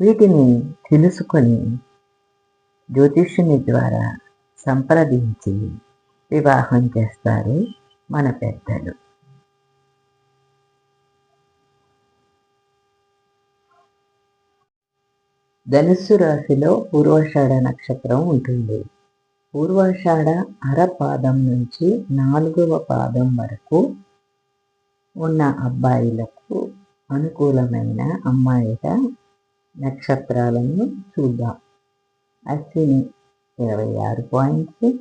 వీటిని తెలుసుకొని జ్యోతిష్యుని ద్వారా సంప్రదించి వివాహం చేస్తారు మన పెద్దలు. ధనుస్సు రాశిలో పూర్వాషాఢ నక్షత్రం ఉంటుంది. పూర్వాషాఢ అర పాదం నుంచి నాలుగవ పాదం వరకు ఉన్న అబ్బాయిలకు అనుకూలమైన అమ్మాయిగా నక్షత్రాలను చూద్దాం. అశ్విని ఇరవై ఆరు పాయింట్స్.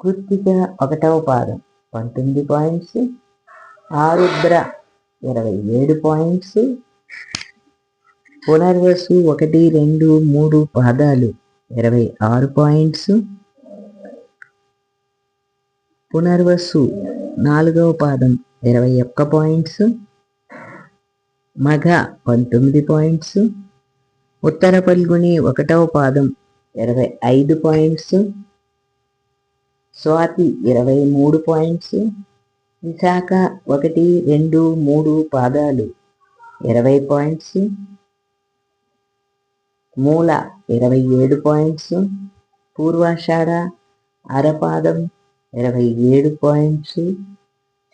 కృత్తిక ఒకటవ పాదం పంతొమ్మిది పాయింట్స్. ఆరుద్ర ఇరవై ఏడు పాయింట్స్. పునర్వసు ఒకటి రెండు మూడు పాదాలు ఇరవై ఆరు పాయింట్స్. పునర్వసు నాలుగవ పాదం ఇరవై ఒక్క పాయింట్స్. మగ పంతొమ్మిది పాయింట్స్ ఉత్తర పల్గుని ఒకటవ పాదం ఇరవై ఐదు పాయింట్స్ స్వాతి ఇరవై మూడు పాయింట్స్ విశాఖ ఒకటి రెండు మూడు పాదాలు ఇరవై పాయింట్స్ మూల ఇరవై ఏడు పాయింట్స్ పూర్వాషాఢ అరపాదం ఇరవై ఏడు పాయింట్స్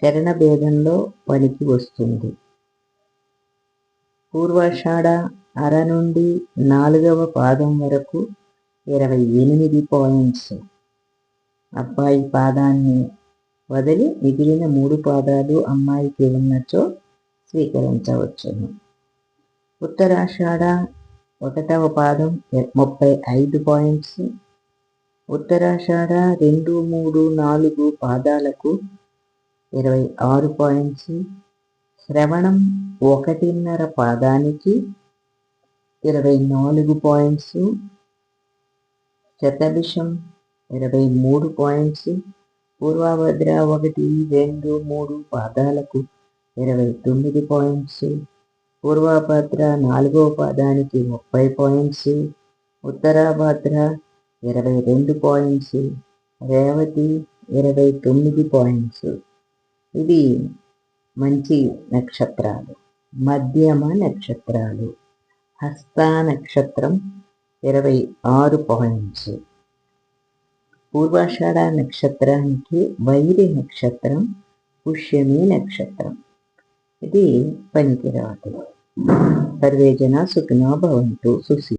చరణ భేదంలో పనికి వస్తుంది. పూర్వాషాఢ అర నుండి నాలుగవ పాదం వరకు ఇరవై ఎనిమిది పాయింట్స్ అబ్బాయి పాదాన్ని వదిలి మిగిలిన మూడు పాదాలు అమ్మాయికి ఉన్నచో స్వీకరించవచ్చును. ఉత్తరాషాఢ ఒకటవ పాదం ముప్పై ఐదు పాయింట్స్ ఉత్తరాషాఢ రెండు మూడు నాలుగు పాదాలకు ఇరవై ఆరు పాయింట్స్ శ్రవణం ఒకటిన్నర పాదానికి ఇరవై నాలుగు పాయింట్స్ శతభిషం ఇరవై మూడు పాయింట్స్ పూర్వభద్ర ఒకటి రెండు మూడు పాదాలకు ఇరవై తొమ్మిది పాయింట్స్ పూర్వభద్ర నాలుగవ పాదానికి ముప్పై పాయింట్స్ ఉత్తరాభద్ర ఇరవై రెండు పాయింట్స్ రేవతి ఇరవై తొమ్మిది పాయింట్స్. ఇది మంచి నక్షత్రాలు మధ్యమ నక్షత్రాలు. హస్త నక్షత్రం ఇరవై ఆరు పాయింట్స్. పూర్వాషాఢ నక్షత్రానికి వైరి నక్షత్రం పుష్యమి నక్షత్రం. ఇది పనికిరాదు. సర్వే జన సుఖినో భవంతు సుశీ